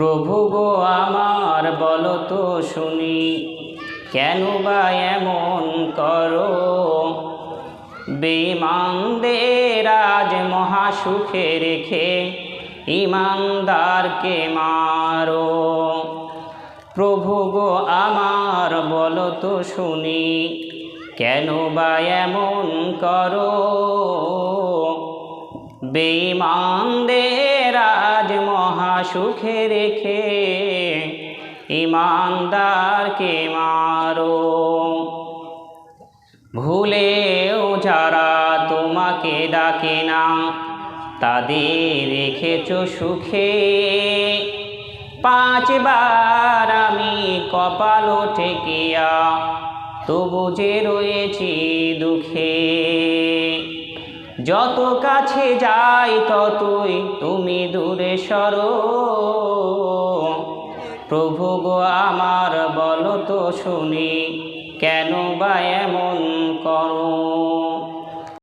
প্রভু গো আমার, বলো তো শুনি। কেন বা এমন করো? বেমানদের আজ মহাসুখে রেখে ইমানদারকে মারো। প্রভু গো আমার, বলো তো শুনি। কেন বা এমন করো? বেঈমানদের মহাসুখে রেখে ইমানদারকে মারো। ভুলেও যারা তোমাকে ডাকে না, তাদের রেখেছ সুখে। পাঁচবার আমি কপাল ঠেকিয়া, তবু যে রয়েছি দুঃখে। যত কাছে যাই ততই তুমি দূরে সরো। প্রভু গো, আমার বলো তো শুনি কেন বা এমন